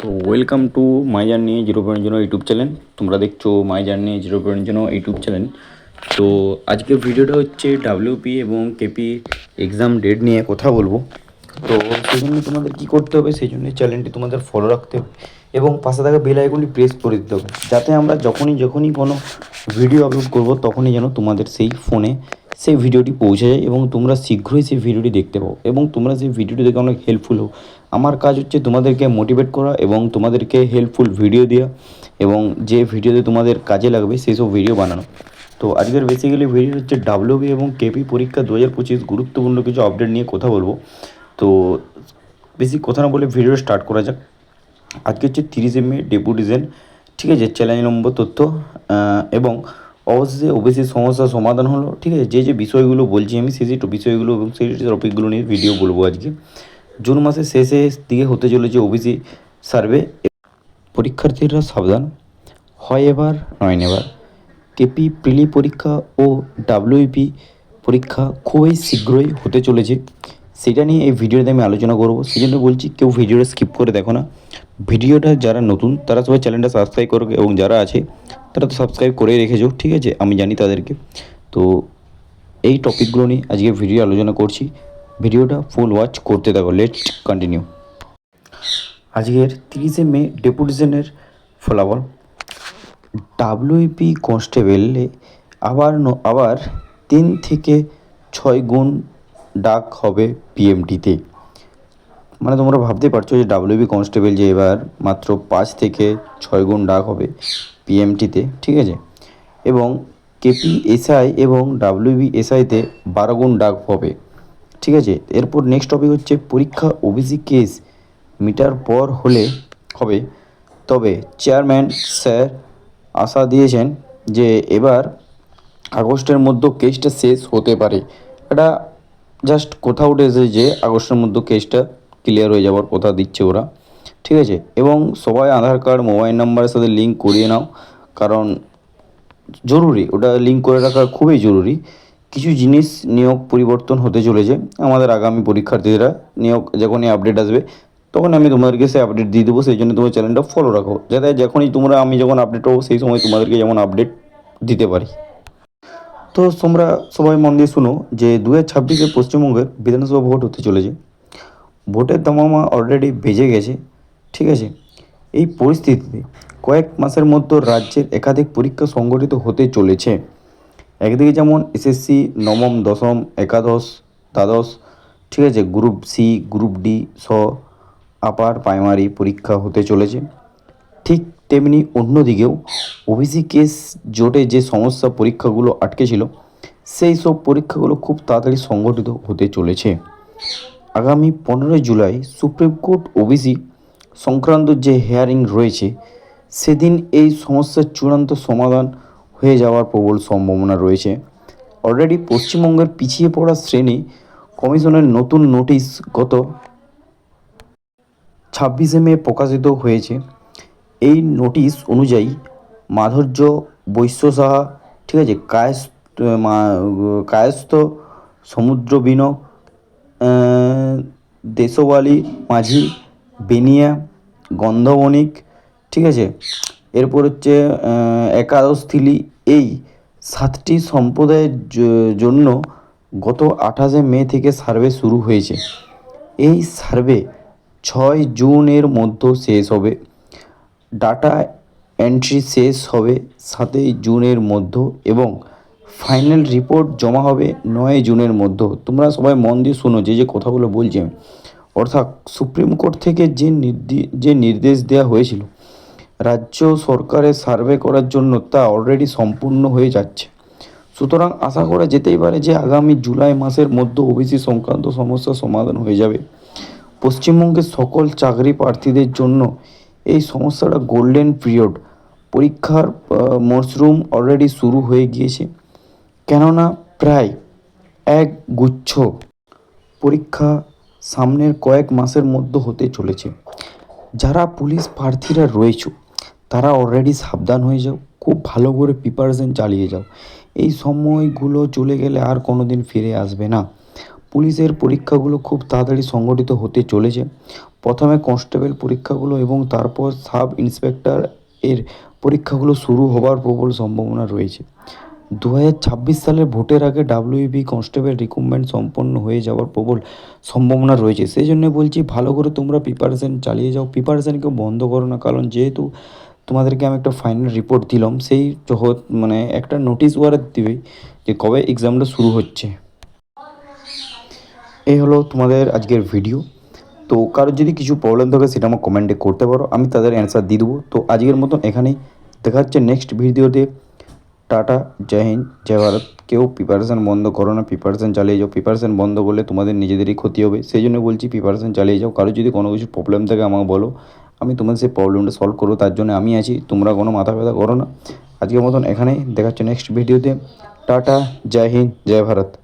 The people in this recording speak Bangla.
তো welcome to my journey zero point zero YouTube channel তোমরা দেখছ my journey zero point zero YouTube channel তো আজকের ভিডিওটা হচ্ছে ডাব্লিউপি এবং কেপি এক্সাম ডেট নিয়ে কথা বলব। তো সেই জন্য তোমাদের কী করতে হবে, সেই জন্য চ্যানেলটি তোমাদের ফলো রাখতে হবে এবং পাশে থাকা বেল আইকনটি প্রেস করে দিতে হবে। যাতে আমরা যখনই যখনই কোনো ভিডিও আপলোড করব, তখনই যেন তোমাদের সেই ফোনে সেই ভিডিওটি পৌঁছে যায় এবং তোমরা শীঘ্রই সেই ভিডিওটি দেখতে পাও এবং তোমরা সেই ভিডিওটি দেখে অনেক হেল্পফুল হও। আমার কাজ হচ্ছে তোমাদেরকে মোটিভেট করা এবং তোমাদেরকে হেল্পফুল ভিডিও দেওয়া এবং যে ভিডিওতে তোমাদের কাজে লাগবে সেই সব ভিডিও বানানো। তো আজকের বেসিক্যালি ভিডিও হচ্ছে ডাব্লিউবি এবং কেপি পরীক্ষা দু হাজার পঁচিশ গুরুত্বপূর্ণ কিছু আপডেট নিয়ে কথা বলব। তো বেশি কথা না বলে ভিডিও স্টার্ট করা যাক। আজকে হচ্ছে তিরিশে মে ডেপুটিজেন ঠিক আছে? চ্যালেঞ্জ নম্বর তথ্য এবং অবশেষে ওবিসি সমস্যার সমাধান হলো। ঠিক আছে, যে যে বিষয়গুলো বলছি আমি সেই সেই বিষয়গুলো এবং সেই টপিকগুলো নিয়ে ভিডিও বলব আজকে। জুন মাসের শেষে দিকে হতে চলেছে ওবিসি সার্ভে পরীক্ষার্থীরা সাবধান। হয় এবার, নয় নেবার। কেপি প্রিলি পরীক্ষা ও ডাব্লিউপি পরীক্ষা খুবই শীঘ্রই হতে চলেছে। সেটা নিয়ে এই ভিডিওতে আমি আলোচনা করব। সেই জন্য বলছি, কেউ ভিডিওটা স্কিপ করে দেখো না। ভিডিওটা যারা নতুন, তারা সবাই চ্যানেলটা সাবস্ক্রাইব করো এবং যারা আছে, তারা তো সাবস্ক্রাইব করেই রেখেছো, ঠিক আছে? আমি জানি তাদেরকে। তো এই টপিকগুলো নিয়ে আজকে ভিডিও আলোচনা করছি। ভিডিওটা ফুল ওয়াচ করতে থাকো। লেট কন্টিনিউ আজকের তিরিশে মে, ডেপুটেশনের ফলাফল। ডাব্লিউপি কনস্টেবলে আবার আবার তিন থেকে ছয় গুণ ডাক হবে পিএমটিতে মানে তোমরা ভাবতে পারছ যে ডাব্লিউবি কনস্টেবল যে এবার মাত্র পাঁচ থেকে ছয় গুণ ডাক হবে পিএমটিতে ঠিক আছে? এবং কেপি এসআই এবং ডাব্লিউবি এসআইতে বারো গুণ ডাক হবে, ঠিক আছে? এরপর নেক্সট টপিক হচ্ছে পরীক্ষা ওবিসি কেস মিটার পর হলে হবে। তবে চেয়ারম্যান স্যার আশা দিয়েছেন যে এবার আগস্টের মধ্যে কেসটা শেষ হতে পারে। এটা জাস্ট কথা উঠে এসেছে যে আগস্টের মধ্যে কেসটা ক্লিয়ার হয়ে যাওয়ার কথা দিচ্ছে ওরা, ঠিক আছে? এবং সবাই আধার কার্ড মোবাইল নাম্বারের সাথে লিঙ্ক করিয়ে নাও, কারণ জরুরি, ওটা লিঙ্ক করে রাখা খুবই জরুরি। কিছু জিনিস নিয়োগ পরিবর্তন হতে চলেছে, আমাদের আগামী পরীক্ষার্থীরা নিয়োগ যখনই আপডেট আসবে, তখন আমি তোমাদেরকে সে আপডেট দিয়ে দেবো, সেই জন্য তোমার চ্যানেলটা ফলো রাখো, যাতে যখনই তোমরা আমি যখন আপডেট হব, সেই সময় তোমাদেরকে যেমন আপডেট দিতে পারি। তো তোমরা সবাই মন দিয়ে শুনো যে দু হাজার ছাব্বিশে পশ্চিমবঙ্গের বিধানসভা ভোট হতে চলেছে। ভোটের দামামা অলরেডি বেজে গেছে, ঠিক আছে? এই পরিস্থিতিতে কয়েক মাসের মধ্যে রাজ্যের একাধিক পরীক্ষা সংগঠিত হতে চলেছে। একদিকে যেমন এসএসসি নবম, দশম, একাদশ, দ্বাদশ, ঠিক আছে? গ্রুপ সি গ্রুপ ডি সহ আপার প্রাইমারি পরীক্ষা হতে চলেছে। ঠিক তেমনি অন্যদিকেও ওবিসি কেস জোটে যে সমস্যা পরীক্ষাগুলো আটকে ছিল, সেই সব পরীক্ষাগুলো খুব তাড়াতাড়ি সংগঠিত হতে চলেছে। আগামী পনেরোই জুলাই সুপ্রিম কোর্ট ওবিসি সংক্রান্ত যে হেয়ারিং রয়েছে, সেদিন এই সমস্যার চূড়ান্ত সমাধান হয়ে যাওয়ার প্রবল সম্ভাবনা রয়েছে। অলরেডি পশ্চিমবঙ্গের পিছিয়ে পড়া শ্রেণি কমিশনের নতুন নোটিশ গত ছাব্বিশে মে প্রকাশিত হয়েছে। এই নোটিশ অনুযায়ী মাধুর্য বৈশ্য সাহা ঠিক আছে কায়স্ত কায়স্থ সমুদ্রবীণ আহ, দেশওয়ালি মাঝি বেনিয়া গন্ধবণিক ঠিক আছে এরপর হচ্ছে একাদশ থিলি এই সাতটি সম্প্রদায়ের জন্য গত আঠাশে মে থেকে সার্ভে শুরু হয়েছে। এই সার্ভে ছয় জুনের মধ্যে শেষ হবে। ডাটা এন্ট্রি শেষ হবে সাতই জুনের মধ্য এবং ফাইনাল রিপোর্ট জমা হবে নয় জুনের মধ্য। তোমরা সবাই মন দিয়ে শোনো যে যে কথাগুলো বলছি আমি। অর্থাৎ সুপ্রিম কোর্ট থেকে যে নির্দি, যে নির্দেশ দেওয়া হয়েছিল, রাজ্য সরকারের সার্ভে করার জন্য তা অলরেডি সম্পূর্ণ হয়ে যাচ্ছে। সুতরাং আশা করা যেতেই পারে যে আগামী জুলাই মাসের মধ্যে ওবিসি সংক্রান্ত সমস্যার সমাধান হয়ে যাবে। পশ্চিমবঙ্গের সকল চাকরি প্রার্থীদের জন্য এই সমস্যাটা গোল্ডেন পিরিয়ড পরীক্ষার মশরুম অলরেডি শুরু হয়ে গিয়েছে। কেননা প্রায় এক গুচ্ছ পরীক্ষা সামনের কয়েক মাসের মধ্যে হতে চলেছে। যারা পুলিশ প্রার্থীরা রয়েছে, তারা অলরেডি সাবধান হয়ে যাও, খুব ভালো করে প্রিপারেশন চালিয়ে যাও। এই সময়গুলো চলে গেলে আর কোনো দিন ফিরে আসবে না। পুলিশের পরীক্ষাগুলো খুব তাড়াতাড়ি সংগঠিত হতে চলেছে। প্রথমে কনস্টেবল পরীক্ষাগুলো এবং তারপর সাব ইন্সপেক্টর এর পরীক্ষাগুলো শুরু হবার প্রবল সম্ভাবনা রয়েছে। দু হাজার ছাব্বিশ সালের ভোটের আগে ডাব্লিউবি কনস্টেবল রিক্রুটমেন্ট সম্পন্ন হয়ে যাওয়ার প্রবল সম্ভাবনা রয়েছে। সেই জন্য বলছি, ভালো করে তোমরা প্রিপারেশন চালিয়ে যাও। প্রিপারেশানকে বন্ধ করো না। কারণ যেহেতু তোমাদেরকে আমি একটা ফাইনাল রিপোর্ট দিলাম, সেই মানে একটা নোটিশ ওয়ারা দিবে যে কবে এক্সামটা শুরু হচ্ছে। এই হলো তোমাদের আজকের ভিডিও তো কারোর যদি কিছু প্রবলেম থাকে, সেটা আমার কমেন্টে করতে পারো। আমি তাদের অ্যান্সার দিয়ে দেবো। তো আজকের মতন এখানেই। দেখা হচ্ছে নেক্সট ভিডিওতে। টাটা, জয় হিন্দ, জয় ভারত। কেউ প্রিপারেশান বন্ধ করো না। প্রিপারেশান চালিয়ে যাও। প্রিপারেশান বন্ধ করলে তোমাদের নিজেদেরই ক্ষতি হবে। সেই জন্য বলছি প্রিপারেশান চালিয়ে যাও। কারও যদি কোনো কিছু প্রবলেম থাকে, আমাকে বলো। আমি তোমাদের সেই প্রবলেমটা সলভ করব। তার জন্য আমি আছি। তোমরা কোনো মাথা ব্যথা করো না। আজকের মতন এখানেই। দেখা হচ্ছে নেক্সট ভিডিওতে। টাটা, জয় হিন্দ, জয় ভারত।